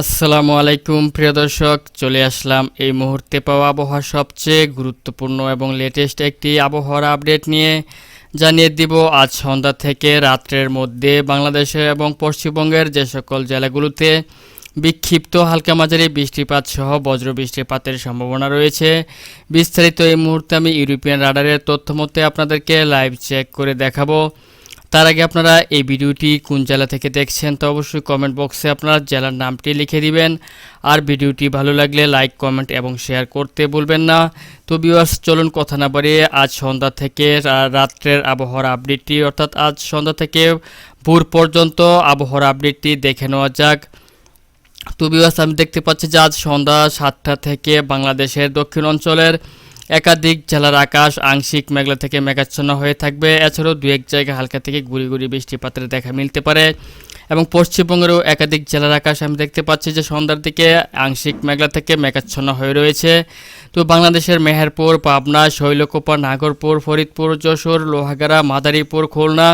আসসালামু আলাইকুম, প্রিয় দর্শক। চলে আসলাম এই মুহূর্তে পাওয়া আবহাওয়ার সবচেয়ে গুরুত্বপূর্ণ এবং লেটেস্ট একটি আবহাওয়ার আপডেট নিয়ে জানিয়ে দিব। আজ সন্ধ্যা থেকে রাত্রের মধ্যে বাংলাদেশে এবং পশ্চিমবঙ্গের যে সকল জেলাগুলোতে বিক্ষিপ্ত হালকা মাঝারি বৃষ্টিপাত সহ বজ্র বৃষ্টিপাতের সম্ভাবনা রয়েছে। বিস্তারিত এই মুহূর্তে আমি ইউরোপিয়ান রাডারের তথ্য মতে আপনাদেরকে লাইভ চেক করে দেখাবো। তার আগে আপনারা এই ভিডিওটি কোন জেলা থেকে দেখছেন তো অবশ্যই কমেন্ট বক্সে আপনারা জেলার নামটি লিখে দিবেন। আর ভিডিওটি ভালো লাগলে লাইক কমেন্ট এবং শেয়ার করতে বলবেন না। তো ভিউয়ার্স চলুন কথা না বাড়িয়ে আজ সন্ধ্যা থেকে রাত্রের আবহাওয়ার আপডেটটি অর্থাৎ আজ সন্ধ্যা থেকে ভোর পর্যন্ত আবহাওয়ার আপডেটটি দেখে নেওয়া যাক। তো বিবাস আমি দেখতে পাচ্ছি যে আজ সন্ধ্যা সাতটা থেকে বাংলাদেশের দক্ষিণ অঞ্চলের একাধিক জেলার আকাশ, আংশিক মেঘলা থেকে মেঘাচ্ছন্ন হয়ে থাকবে। এছাড়াও দু এক জায়গায় হালকা থেকে গুড়ি গুড়ি বৃষ্টিপাতের দেখা মিলতে পারে। এবং পশ্চিমবঙ্গেরও একাধিক জেলার আকাশ আমি দেখতে পাচ্ছি যে সন্ধ্যার দিকে আংশিক মেঘলা থেকে মেঘাচ্ছন্ন হয়ে রয়েছে। তো বাংলাদেশের মেহেরপুর, পাবনা, শৈলকুপা, নাগরপুর, ফরিদপুর, যশোর, লোহাগাড়া, মাদারীপুর, খুলনা,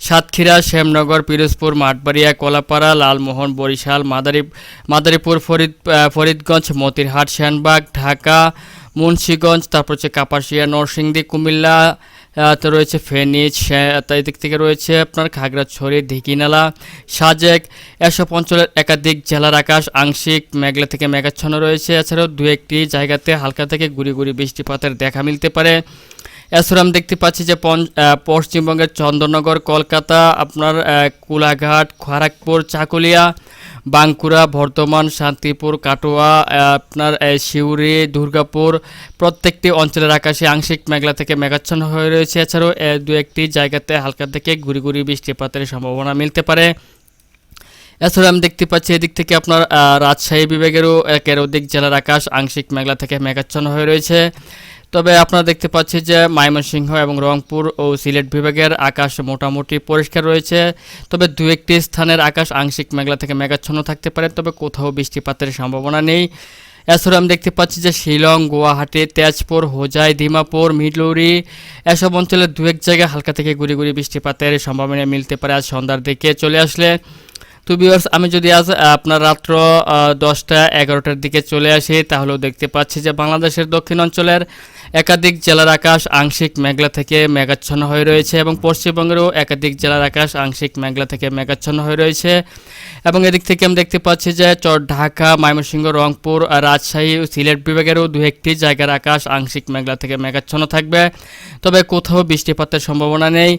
সাতক্ষীরা, শ্যামনগর, পিরোজপুর, মাঠবাড়িয়া, কলাপাড়া, লালমোহন, বরিশাল, মাদারী, মাদারীপুর, ফরিদ ফরিদগঞ্জ, মতিরহাট শ্যানবাগ ঢাকা মুন্সীগঞ্জ, তারপর হচ্ছে কাপাসিয়া, নরসিংদী, কুমিল্লা তো রয়েছে ফেনী শ্যা- তাই দিক থেকে রয়েছে আপনার খাগড়াছড়ি ধিকিনালা সাজেক, এসব অঞ্চলের একাধিক জেলার আকাশ আংশিক মেঘলা থেকে মেঘাচ্ছন্ন রয়েছে। এছাড়াও দু একটি জায়গাতে হালকা থেকে গুড়ি গুড়ি বৃষ্টিপাতের দেখা মিলতে পারে। এছাড়া আমি দেখতে পাচ্ছি যে পশ্চিমবঙ্গের চন্দননগর, কলকাতা, আপনার কোলাঘাট, খড়গপুর, চাকুলিয়া বাঁকুড়া, বর্ধমান, শান্তিপুর, কাটোয়া আপনার সিউড়ি, দুর্গাপুর, প্রত্যেকটি অঞ্চলের আকাশে আংশিক মেঘলা থেকে মেঘাচ্ছন্ন হয়ে রয়েছে। এছাড়াও দু একটি জায়গাতে হালকা থেকে গুড়ি গুড়ি বৃষ্টিপাতের সম্ভাবনা মিলতে পারে। এছাড়া আমি দেখতে পাচ্ছি, এদিক থেকে আপনার রাজশাহী বিভাগেরও একের অধিক জেলার আকাশ আংশিক মেঘলা থেকে মেঘাচ্ছন্ন হয়ে রয়েছে। তবে আপনারা দেখতে পাচ্ছি যে ময়মনসিংহ এবং রংপুর ও সিলেট বিভাগের আকাশ মোটামুটি পরিষ্কার রয়েছে। তবে দু একটি স্থানের আকাশ আংশিক মেঘলা থেকে মেঘাচ্ছন্ন থাকতে পারে, তবে কোথাও বৃষ্টিপাতের সম্ভাবনা নেই। এছাড়া আমি দেখতে পাচ্ছি যে শিলং, গুয়াহাটি, তেজপুর, হোজাই দিমাপুর মিডলুরি এসব অঞ্চলের দু এক জায়গায় হালকা থেকে গুড়ি গুড়ি বৃষ্টিপাতের সম্ভাবনা মিলতে পারে আজ সন্ধ্যার দিকে চলে আসলে। তো ভিউয়ার্স আমি যদি আজ আপনার রাত্র দশটা এগারোটার দিকে চলে আসি, তাহলেও দেখতে পাচ্ছি যে বাংলাদেশের দক্ষিণ অঞ্চলের একাধিক জেলার আকাশ আংশিক মেঘলা থেকে মেঘাচ্ছন্ন হয়ে রয়েছে এবং পশ্চিমবঙ্গেরও একাধিক জেলার আকাশ আংশিক মেঘলা থেকে মেঘাচ্ছন্ন হয়ে রয়েছে। এবং এদিক থেকে আমি দেখতে পাচ্ছি যে চর ঢাকা, ময়মনসিংহ, রংপুর, রাজশাহী সিলেট বিভাগেরও দু একটি জায়গার আকাশ আংশিক মেঘলা থেকে মেঘাচ্ছন্ন থাকবে। তবে কোথাও বৃষ্টিপাতের সম্ভাবনা নেই।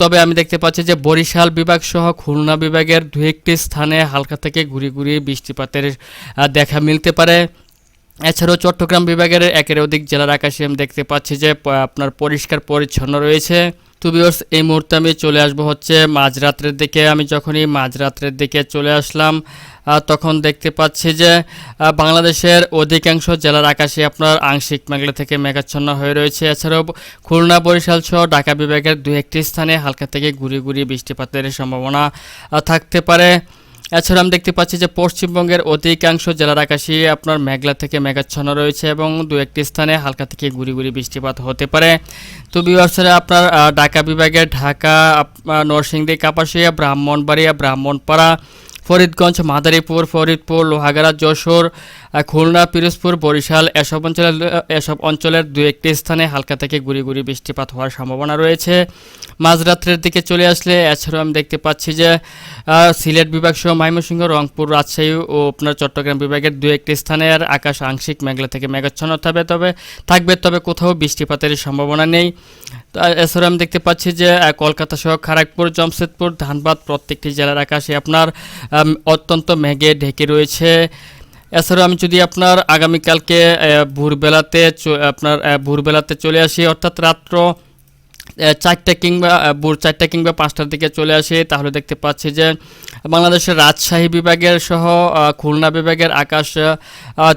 তবে আমি দেখতে পাচ্ছি যে বরিশাল বিভাগ সহ খুলনা বিভাগের দু একটি স্থানে হালকা থেকে ঘুরি ঘুরি বৃষ্টিপাতের দেখা মিলতে পারে। এছাড়াও চট্টগ্রাম বিভাগের একের অধিক জেলার আকাশে আমি দেখতে পাচ্ছি যে আপনার পরিষ্কার পরিচ্ছন্ন রয়েছে। তো ভিউয়ার্স এই মুহূর্তে আমি চলে আসব হচ্ছে মাঝরাত্রের দিকে। আমি যখনই মাঝরাত্রের দিকে চলে আসলাম তখন দেখতে পাচ্ছি যে বাংলাদেশের অধিকাংশ জেলার আকাশে আপনার আংশিক মেঘলা থেকে মেঘাচ্ছন্ন হয়ে রয়েছে। এছাড়াও খুলনা, বরিশাল সহ ঢাকা বিভাগের দু একটি স্থানে হালকা থেকে গুড়ি গুড়ি বৃষ্টিপাতের সম্ভাবনা থাকতে পারে। এছাড়া আমি দেখতে পাচ্ছি যে পশ্চিমবঙ্গের অধিকাংশ জেলার আকাশে আপনার মেঘলা থেকে মেঘাচ্ছন্ন রয়েছে এবং দু একটি স্থানে হালকা থেকে গুড়ি গুড়ি বৃষ্টিপাত হতে পারে। তো বিবাসরে আপনার ঢাকা বিভাগের ঢাকা নরসিংদী, কাপাসিয়া, ব্রাহ্মণবাড়িয়া, ব্রাহ্মণপাড়া ফরিদগঞ্জ, মাদারীপুর, ফরিদপুর, লোহাগাড়া, যশোর খুলনা, পিরোজপুর, বরিশাল এসব অঞ্চলের এসব অঞ্চলের দু একটি স্থানে হালকা থেকে গুড়ি গুড়ি বৃষ্টিপাত হওয়ার সম্ভাবনা রয়েছে। মাঝরাত্রের দিকে চলে আসলে এছাড়াও আমি দেখতে পাচ্ছি যে সিলেট বিভাগ সহ ময়মনসিংহ, রংপুর, রাজশাহী ও আপনার চট্টগ্রাম বিভাগের দু একটি স্থানে আর আকাশ আংশিক মেঘলা থেকে মেঘাচ্ছন্ন থাকবে। তবে থাকবে, তবে কোথাও বৃষ্টিপাতের সম্ভাবনা নেই। এছাড়া আমি দেখতে পাচ্ছি যে কলকাতা সহ খড়গপুর জামশেদপুর, ধানবাদ প্রত্যেকটি জেলার আকাশে আপনার অত্যন্ত মেঘে ঢেকে রয়েছে। এছাড়াও আমি যদি আপনার আগামীকালকে ভোরবেলাতে আপনার ভোরবেলাতে চলে আসি, অর্থাৎ রাত্র চারটা কিংবা ভোর চারটা কিংবা পাঁচটার দিকে চলে আসে। তাহলে দেখতে পাচ্ছি যে, বাংলাদেশের রাজশাহী বিভাগের সহ খুলনা বিভাগের আকাশ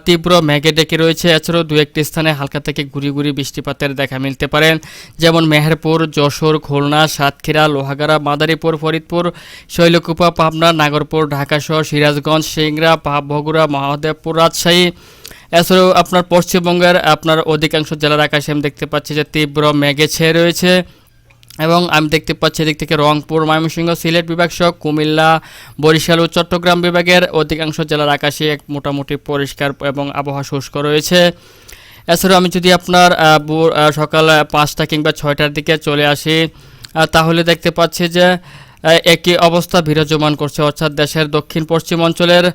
তীব্র মেঘে ডেকে রয়েছে। এছাড়াও দু একটি স্থানে হালকা থেকে গুড়ি গুড়ি বৃষ্টিপাতের দেখা মিলতে পারেন যেমন মেহেরপুর, যশোর, খুলনা, সাতক্ষীরা, লোহাগাড়া, মাদারীপুর, ফরিদপুর, শৈলকুপা, পাবনা, নাগরপুর ঢাকা সহ সিরাজগঞ্জ, সিংড়া বগুড়া, মহাদেবপুর, রাজশাহী এছাড়াও আপনার পশ্চিমবঙ্গের আপনার অধিকাংশ জেলার আকাশে আমি দেখতে পাচ্ছি যে তীব্র মেঘে ছেয়ে রয়েছে এবং আমি দেখতে পাচ্ছি এদিক থেকে রংপুর, ময়মনসিংহ, সিলেট বিভাগ সহ কুমিল্লা, বরিশাল ও চট্টগ্রাম বিভাগের অধিকাংশ জেলার আকাশে এক মোটামুটি পরিষ্কার এবং আবহাওয়া শুষ্ক রয়েছে। এছাড়াও আমি যদি আপনার সকাল পাঁচটা কিংবা ছয়টার দিকে চলে আসি তাহলে দেখতে পাচ্ছি যে একই অবস্থা বিরাজমান করছে। অর্থাৎ দেশের দক্ষিণ পশ্চিম অঞ্চলের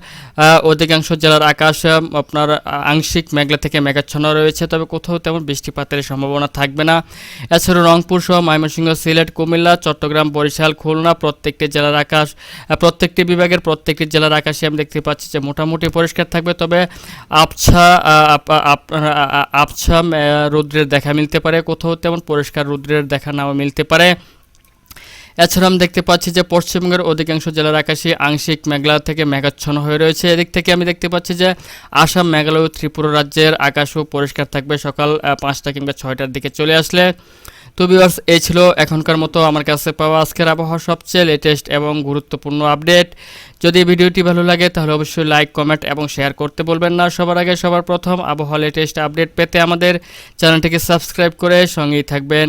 অধিকাংশ জেলার আকাশ আপনার আংশিক মেঘলা থেকে মেঘাচ্ছন্ন রয়েছে। তবে কোথাও তেমন বৃষ্টিপাতের সম্ভাবনা থাকবে না। এছাড়াও রংপুর সহ ময়মনসিংহ, সিলেট, কুমিল্লা, চট্টগ্রাম, বরিশাল, খুলনা প্রত্যেকটি জেলার আকাশ প্রত্যেকটি বিভাগের প্রত্যেকটি জেলার আকাশে আমি দেখতে পাচ্ছি যে মোটামুটি পরিষ্কার থাকবে। তবে আবছা আবছা রৌদ্রের দেখা মিলতে পারে। কোথাও তেমন পরিষ্কার রৌদ্রের দেখা নাও মিলতে পারে। এছাড়া আমি দেখতে পাচ্ছি যে পশ্চিমবঙ্গের অধিকাংশ জেলার আকাশে আংশিক মেঘলা থেকে মেঘাচ্ছন্ন হয়ে রয়েছে। এদিক থেকে আমি দেখতে পাচ্ছি যে আসাম, মেঘালয় ও ত্রিপুরা রাজ্যের আকাশও পরিষ্কার থাকবে সকাল পাঁচটা কিংবা ছয়টার দিকে চলে আসলে। তো ভিউয়ার্স এই ছিল এখনকার মতো আমার কাছে পাওয়া আজকের আবহাওয়া সবচেয়ে লেটেস্ট এবং গুরুত্বপূর্ণ আপডেট যদি ভিডিওটি ভালো লাগে, তাহলে অবশ্যই লাইক কমেন্ট এবং শেয়ার করতে বলবেন না। সবার আগে সবার প্রথম আবহাওয়া লেটেস্ট আপডেট পেতে আমাদের চ্যানেলটিকে সাবস্ক্রাইব করে সঙ্গেই থাকবেন।